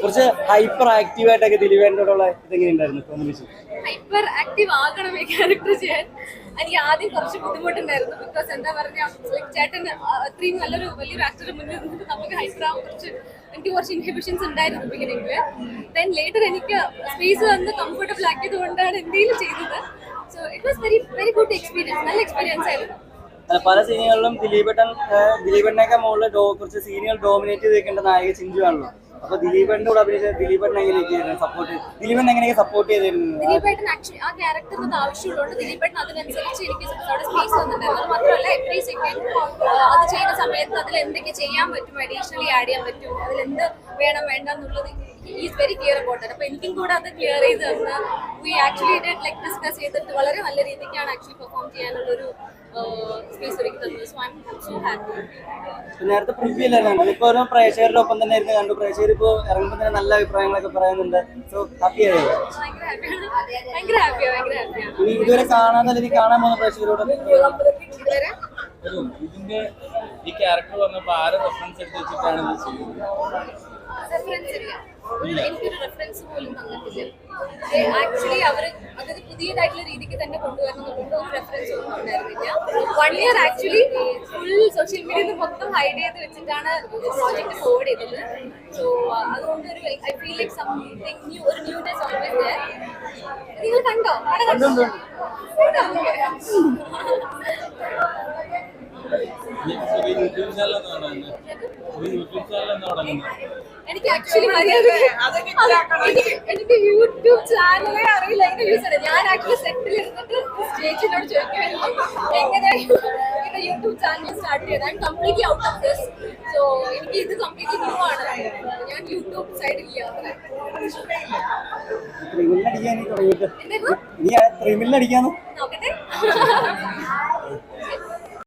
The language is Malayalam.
കുറച്ച് ഹൈപ്പർ ആക്റ്റീവ് ആയിട്ടൊക്കെ ദിലീപേട്ടനോടുള്ള ഇതെങ്ങനെ ഉണ്ടായിരുന്നു കോമ്പിനേഷൻ ഹൈപ്പർ ആക്റ്റീവ് ആകണം ഈ ക്യാരക്ടർ ചെയ്യാൻ. എനിക്ക് ആദ്യം കുറച്ച് ബുദ്ധിമുട്ടുണ്ടായിരുന്നു. ബിക്കോസ് എന്താ പറഞ്ഞാൽ ചേട്ടൻ അത്രയും നല്ലൊരു വലിയൊരു ആക്ടർ മുന്നിൽ നിന്നിട്ട് നമുക്ക് ഹൈപ്പർ ആവാൻ കുറച്ച് എനിക്ക് കുറച്ച് ഇൻഹിബിഷൻസ് ഉണ്ടായിരുന്നു ബിഗിനിങ്ങിൽ ദെൻ ലേറ്റർ എനിക്ക് സ്പേസ് വന്ന് കംഫർട്ടബിൾ ആക്കിയത് കൊണ്ടാണ് എന്തെങ്കിലും ചെയ്തത്. So it was very very good experience നല്ല എക്സ്പീരിയൻസ് ആയിരുന്നു. പല സീനുകളിലും ദിലീപേട്ടൻ ദിലീപേട്ടനൊക്കെ മുകളിൽ കുറച്ച് സീനുകൾ ഡോമിനേറ്റ് ചെയ്തേക്കേണ്ട നായക ചിഞ്ചു ആണല്ലോ. അപ്പൊ ദിലീപേട്ടന്റെ കൂടെ അഭിനയിച്ച ദിലീപേട്ടൻ എങ്ങനെയൊക്കെ സപ്പോർട്ട് ദിലീപേട്ടൻ എങ്ങനെയൊക്കെ സപ്പോർട്ട് ചെയ്തിരുന്നു? ദിലീപേട്ടൻ ആക്ച്വലി ആ ക്യാരക്ടറിന് ആവശ്യമുള്ളതുകൊണ്ട് ദിലീപേട്ടൻ അതിനനുസരിച്ച് എനിക്ക് അവിടെ സ്പേസ് തന്നിട്ടുണ്ടായിരുന്നു അത് മാത്രമല്ല എവറി സെക്കൻഡ് അത് ചെയ്യുന്ന സമയത്ത് അതിൽ എന്തൊക്കെ ചെയ്യാൻ പറ്റും? അഡീഷണലി ആഡ് ചെയ്യാൻ പറ്റും? അതിൽ എന്ത് വേണം വേണ്ട ഈസ് വെരി ക്ലിയർ അബൌട്ട് അപ്പൊ എനിക്കും കൂടെ അത് ക്ലിയർ ചെയ്ത് തന്ന് വി ആക്ച്വലി ലൈക്ക് ഡിസ്കസ് ചെയ്തിട്ട് വളരെ നല്ല രീതിക്കാണ് ആക്ച്വലി പെർഫോം ചെയ്യാനുള്ള ഒരു സ്പേസ് ഒരുക്കി തന്നത് so I am so happy നേരത്തെ പ്രിവ്യൂ അല്ലായിരുന്നു ഇപ്പൊ ഒരു പ്രേക്ഷകരുടെ ഒപ്പം തന്നെ ഇരുന്ന് കണ്ടു. പ്രേക്ഷകർ ഇപ്പോ ഇറങ്ങുമ്പോൾ തന്നെ നല്ല അഭിപ്രായങ്ങളൊക്കെ പറയുന്നുണ്ട്. സോ ഹാപ്പി ആയത് ഭയങ്കര ഹാപ്പിയാണ് ഭയങ്കര ഹാപ്പിയാണ് ഭയങ്കര ഹാപ്പിയാണ് ഇനി ഇതുവരെ കാണാൻ അല്ലെങ്കിൽ കാണാൻ പോകുന്ന പ്രേക്ഷകരോട് ഇതിന്റെ ഈ ക്യാരക്ടർ വന്നപ്പോ ആരെ റെഫറൻസ് എടുത്ത് വെച്ചിട്ടാണ് ഇത് ചെയ്യുന്നത്? റെഫറൻസ് അറിയാം എനിക്കൊരു റെഫറൻസ് പോലും തന്നിട്ടില്ല ആക്ച്വലി അവർ അതായത് പുതിയതായിട്ടുള്ള രീതിക്ക് തന്നെ കൊണ്ടുവരണം എന്നുള്ളത് ഒരു റെഫറൻസ് ഒന്നും ഉണ്ടായിരുന്നില്ല one year actually full social മീഡിയയിൽ മൊത്തം ഹൈഡ് ചെയ്ത് വെച്ചിട്ടാണ് പ്രോജക്റ്റ് ഫോർവേഡ് ചെയ്തത് സോ അതുകൊണ്ട് ഒരു I feel like something new ഒരു ന്യൂനെസ് ഓൾവേസ് നിങ്ങൾ കണ്ടോ പടം കണ്ടോ? യൂട്യൂബ് ചാനൽ ചെറിയ യൂട്യൂബ് ചാനൽ പറയുന്നത് എനിക്ക് ആക്ച്വലി എനിക്ക് എനിക്ക് യൂട്യൂബ് ചാനലേ അറിയില്ല. എങ്ങനെ യൂസ് ചെയ്യാം ഞാൻ ആക്ച്വലി സെറ്റിൽ ഇരുന്നിട്ട് ചേച്ചിനോട് ചോദിക്കുമായിരുന്നു എങ്ങനെ ഇത് യൂട്യൂബ് ചാനൽ സ്റ്റാർട്ട് ചെയ്ത്. I completely out of this so എനിക്ക് ഇത് കംപ്ലീറ്റ്ലി ന്യൂ ആണ്. ഞാൻ യൂട്യൂബ് സൈഡില്ല ത്രിമില്ലടിക്കാൻ തുടങ്ങിയിട്ട്. എന്തായിരുന്നു ഇനി ത്രിമില്ലടിക്കാന്ന് നോക്കട്ടെ.